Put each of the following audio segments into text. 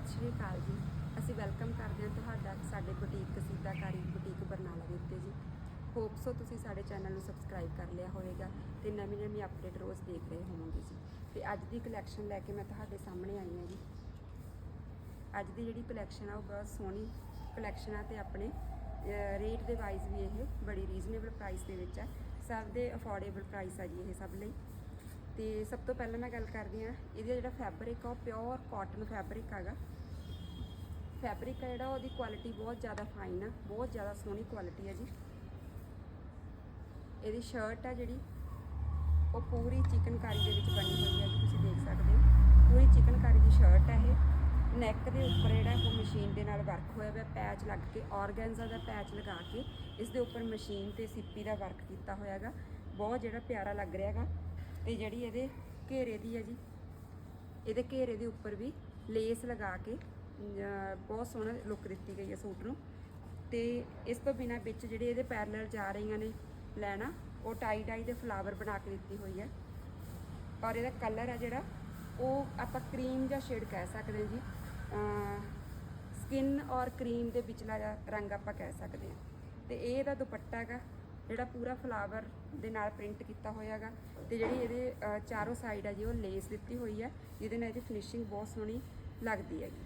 ਸਤਿ ਸ਼੍ਰੀ ਅਕਾਲ ਜੀ। ਅਸੀਂ ਵੈਲਕਮ ਕਰਦੇ ਹਾਂ ਤੁਹਾਡਾ ਸਾਡੇ ਬੁਟੀਕ ਕਸੀਦਾਕਾਰੀ ਬੁਟੀਕ ਬਰਨਾਲਾ ਦੇ ਉੱਤੇ ਜੀ। ਹੋਪ ਸੋ ਤੁਸੀਂ ਸਾਡੇ ਚੈਨਲ ਨੂੰ ਸਬਸਕ੍ਰਾਈਬ ਕਰ ਲਿਆ ਹੋਵੇਗਾ ਤੇ ਨਵੀਂ ਨਵੀਂ ਅਪਡੇਟ ਰੋਜ਼ ਦੇਖ ਰਹੇ ਹੋਵੋਗੇ ਜੀ। ਤੇ ਅੱਜ ਦੀ ਕਲੈਕਸ਼ਨ ਲੈ ਕੇ ਮੈਂ ਤੁਹਾਡੇ ਸਾਹਮਣੇ ਆਈ ਹਾਂ ਜੀ। ਅੱਜ ਦੀ ਜਿਹੜੀ ਕਲੈਕਸ਼ਨ ਆ ਉਹ ਬਹੁਤ ਸੋਹਣੀ ਕਲੈਕਸ਼ਨ ਆ ਤੇ ਆਪਣੇ ਰੇਟ ਦੇ ਵਾਈਜ਼ ਵੀ ਇਹ ਬੜੀ ਰੀਜ਼ਨੇਬਲ ਪ੍ਰਾਈਸ ਦੇ ਵਿੱਚ ਆ। ਸਭ ਦੇ ਅਫੋਰਡੇਬਲ ਪ੍ਰਾਈਸ ਆ ਜੀ ਇਹ ਸਭ ਲਈ। ਤੇ ਸਭ ਤੋਂ ਪਹਿਲਾਂ ਮੈਂ ਗੱਲ ਕਰਦੀ ਹਾਂ, ਇਹਦਾ ਜਿਹੜਾ ਫੈਬਰਿਕ ਆ, ਉਹ ਪਿਓਰ ਕਾਟਨ ਫੈਬਰਿਕ ਹੈਗਾ। ਫੈਬਰਿਕ ਆ ਜਿਹੜਾ, ਉਹਦੀ ਕੁਆਲਿਟੀ ਬਹੁਤ ਜ਼ਿਆਦਾ ਫਾਈਨ ਆ, ਬਹੁਤ ਜ਼ਿਆਦਾ ਸੋਹਣੀ ਕੁਆਲਿਟੀ ਹੈ ਜੀ। ਇਹਦੀ ਸ਼ਰਟ ਆ ਜਿਹੜੀ, ਉਹ ਪੂਰੀ ਚਿਕਨਕਾਰੀ ਦੇ ਵਿੱਚ ਬਣੀ ਹੋਈ ਹੈ ਜੀ ਤੁਸੀਂ ਦੇਖ ਸਕਦੇ ਹੋ। ਪੂਰੀ ਚਿਕਨਕਾਰੀ ਦੀ ਸ਼ਰਟ ਹੈ ਇਹ। ਨੈਕ ਦੇ ਉੱਪਰ ਜਿਹੜਾ, ਉਹ ਮਸ਼ੀਨ ਦੇ ਨਾਲ ਵਰਕ ਹੋਇਆ ਹੋਇਆ ਪੈਚ ਲੱਗ ਕੇ ਆਰਗੈਂਜ਼ਾ ਦਾ ਪੈਚ ਲਗਾ ਕੇ, ਇਸ ਦੇ ਉੱਪਰ ਮਸ਼ੀਨ ਤੇ ਸਿੱਪੀ ਦਾ ਵਰਕ ਕੀਤਾ ਹੋਇਆ ਹੈਗਾ। ਬਹੁਤ ਜਿਹੜਾ ਪਿਆਰਾ ਲੱਗ ਰਿਹਾ ਹੈਗਾ। ਤੇ ਜਿਹੜੀ ਇਹਦੇ ਘੇਰੇ ਦੀ ਹੈ ਜੀ, ਇਹਦੇ ਘੇਰੇ ਦੇ ਉੱਪਰ ਵੀ ਲੇਸ ਲਗਾ ਕੇ ਬਹੁਤ ਸੋਹਣਾ ਲੁੱਕ ਦਿੱਤੀ ਗਈ ਹੈ ਸੂਟ ਨੂੰ। ਤੇ ਇਸ ਤੋਂ ਬਿਨਾ ਵਿੱਚ ਜਿਹੜੇ ਇਹਦੇ ਪੈਰਲਲ ਜਾ ਰਹੀਆਂ ਨੇ ਲੈਣਾ, ਉਹ ਟਾਈ ਡਾਈ ਦੇ ਫਲਾਵਰ ਬਣਾ ਕੇ ਦਿੱਤੀ ਹੋਈ ਹੈ। ਔਰ ਇਹਦਾ ਕਲਰ ਹੈ ਜਿਹੜਾ, ਉਹ ਆਪਾਂ ਕਰੀਮ ਜਾਂ ਸ਼ੇਡ ਕਹਿ ਸਕਦੇ ਹਾਂ ਜੀ। ਸਕਿਨ ਔਰ ਕਰੀਮ ਦੇ ਵਿਚਲਾ ਜਿਹਾ ਰੰਗ ਆਪਾਂ ਕਹਿ ਸਕਦੇ ਹਾਂ। ਤੇ ਇਹ ਇਹਦਾ ਦੁਪੱਟਾ ਹੈਗਾ। ਜਿਹੜਾ ਪੂਰਾ ਫਲਾਵਰ ਦੇ ਨਾਲ ਪ੍ਰਿੰਟ ਕੀਤਾ ਹੋਇਆ ਹੈਗਾ ਤੇ ਜਿਹੜੀ ਇਹਦੇ ਚਾਰੋਂ ਸਾਈਡ ਹੈ ਜੀ, ਉਹ ਲੇਸ ਦਿੱਤੀ ਹੋਈ ਹੈ ਜਿਹਦੇ ਨਾਲ ਇਹਦੀ ਫਿਨਿਸ਼ਿੰਗ ਬਹੁਤ ਸੋਹਣੀ ਲੱਗਦੀ ਹੈਗੀ।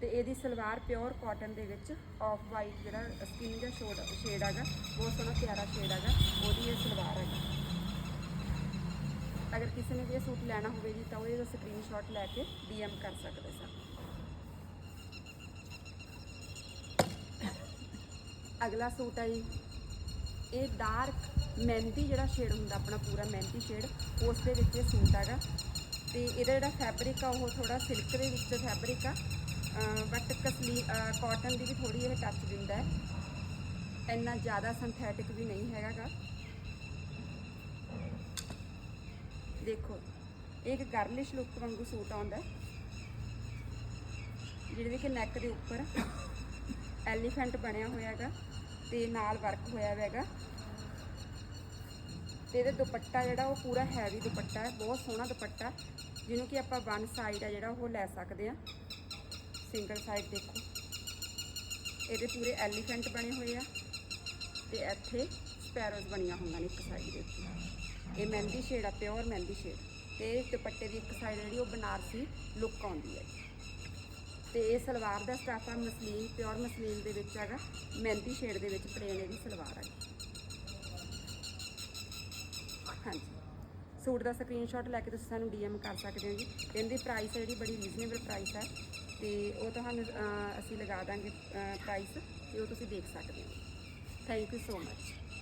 ਤੇ ਇਹਦੀ ਸਲਵਾਰ ਪਿਓਰ ਕਾਟਨ ਦੇ ਵਿੱਚ ਆਫ ਵਾਈਟ ਜਿਹੜਾ ਸਕਿਨ ਦਾ ਸ਼ੋਡ ਸ਼ੇਡ ਹੈਗਾ, ਬਹੁਤ ਸੋਹਣਾ ਪਿਆਰਾ ਸ਼ੇਡ ਹੈਗਾ, ਉਹਦੀ ਇਹ ਸਲਵਾਰ ਹੈਗੀ। ਅਗਰ ਕਿਸੇ ਨੇ ਵੀ ਇਹ ਸੂਟ ਲੈਣਾ ਹੋਵੇ ਜੀ, ਤਾਂ ਉਹ ਇਹਦਾ ਸਕਰੀਨਸ਼ਾਟ ਲੈ ਕੇ ਡੀਐਮ ਕਰ ਸਕਦੇ ਸਨ। ਅਗਲਾ ਸੂਟ ਹੈ ਜੀ ਇਹ ਡਾਰਕ ਮਹਿੰਦੀ ਜਿਹੜਾ ਸ਼ੇਡ ਹੁੰਦਾ, ਆਪਣਾ ਪੂਰਾ ਮਹਿੰਦੀ ਸ਼ੇਡ ਉਸ ਦੇ ਵਿੱਚ ਇਹ ਸੂਟ ਹੈਗਾ। ਤੇ ਇਹਦਾ ਜਿਹੜਾ ਫੈਬਰਿਕ ਆ, ਉਹ ਥੋੜਾ ਸਿਲਕ ਦੇ ਵਿੱਚ ਫੈਬਰਿਕ ਆ। ਬਟ ਕਸਲੀ ਕਾਟਨ ਦੀ ਵੀ ਥੋੜੀ ਇਹ ਟੱਚ ਦਿੰਦਾ ਹੈ। ਇੰਨਾ ਜ਼ਿਆਦਾ ਸਿੰਥੈਟਿਕ ਵੀ ਨਹੀਂ ਹੈਗਾਗਾ। ਦੇਖੋ, ਇਹ ਇੱਕ ਗਰਲਿਸ਼ ਲੁੱਕ ਵਾਂਗੂ ਸੂਟ ਆਉਂਦਾ ਹੈ। ਕਿ ਨੈਕ ਦੇ ਉੱਪਰ ਐਲੀਫੈਂਟ ਬਣਿਆ ਹੋਇਆ ਹੈਗਾ। ਤੇ ਨਾਲ ਵਰਕ ਹੋਇਆ ਹੋਇਆ ਹੈਗਾ। ਤੇ ਇਹਦੇ ਦੁਪੱਟਾ ਜਿਹੜਾ ਉਹ ਪੂਰਾ ਹੈਵੀ ਦੁਪੱਟਾ ਹੈ, ਬਹੁਤ ਸੋਹਣਾ ਦੁਪੱਟਾ ਜਿਹਨੂੰ ਕਿ ਆਪਾਂ ਵਨ ਸਾਈਡ ਆ ਜਿਹੜਾ ਉਹ ਲੈ ਸਕਦੇ ਆ ਸਿੰਗਲ ਸਾਈਡ ਦੇਖੋ। ਇਹਦੇ ਪੂਰੇ ਐਲੀਫੈਂਟ ਬਣੇ ਹੋਏ ਆ ਤੇ ਇੱਥੇ ਸਪੈਰੋਜ਼ ਬਣੀਆਂ ਹੋਈਆਂ ਨੇ ਇੱਕ ਸਾਈਡ ਦੇ ਉੱਤੇ। ਇਹ ਮਹਿੰਦੀ ਸ਼ੇਡ ਆ ਪਿਓਰ ਮਹਿੰਦੀ ਸ਼ੇਡ ਤੇ ਦੁਪੱਟੇ ਦੀ ਇੱਕ ਸਾਈਡ ਜਿਹੜੀ ਉਹ ਬਨਾਰਸੀ ਲੁੱਕ ਆਉਂਦੀ ਹੈ। ਤੇ ਇਹ ਸਲਵਾਰ ਦਾ ਸਟਾਫ ਆ ਮਸਲੀਨ ਪਿਓਰ ਮਸਲੀਨ ਦੇ ਵਿੱਚ ਹੈਗਾ। ਮਹਿੰਦੀ ਸ਼ੇਡ ਦੇ ਵਿੱਚ ਪਲੇਨ ਇਹਦੀ ਸਲਵਾਰ ਹੈ ਹਾਂਜੀ। ਸੂਟ ਦਾ ਸਕਰੀਨਸ਼ਾਟ ਲੈ ਕੇ ਤੁਸੀਂ ਸਾਨੂੰ ਡੀਐਮ ਕਰ ਸਕਦੇ ਹੋ ਜੀ। ਇਹਦੀ ਪ੍ਰਾਈਸ ਹੈ ਜਿਹੜੀ ਬੜੀ ਰੀਜ਼ਨੇਬਲ ਪ੍ਰਾਈਸ ਹੈ ਤੇ ਉਹ ਤੁਹਾਨੂੰ ਅਸੀਂ ਲਗਾ ਦਾਂਗੇ ਪ੍ਰਾਈਸ ਤੇ ਉਹ ਤੁਸੀਂ ਦੇਖ ਸਕਦੇ ਹੋ। Thank you so much